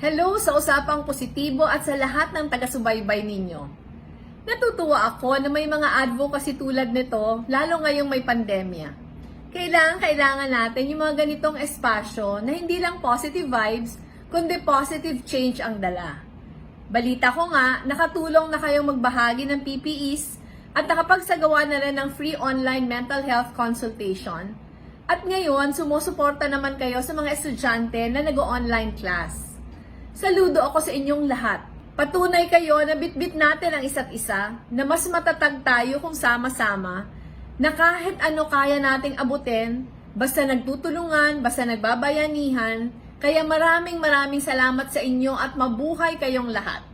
Hello sa usapang positibo at sa lahat ng taga-subaybay ninyo. Natutuwa ako na may mga advocacy tulad nito, lalo ngayong may pandemya. Kailangan, kailangan natin yung mga ganitong espasyo na hindi lang positive vibes, kundi positive change ang dala. Balita ko nga, nakatulong na kayong magbahagi ng PPEs at nakapagsagawa na rin ng free online mental health consultation. At ngayon, sumusuporta naman kayo sa mga estudyante na nag-online class. Saludo ako sa inyong lahat. Patunay kayo na bitbit natin ang isa't isa, na mas matatag tayo kung sama-sama, na kahit ano kaya nating abutin, basta nagtutulungan, basta nagbabayanihan, kaya maraming maraming salamat sa inyo at mabuhay kayong lahat.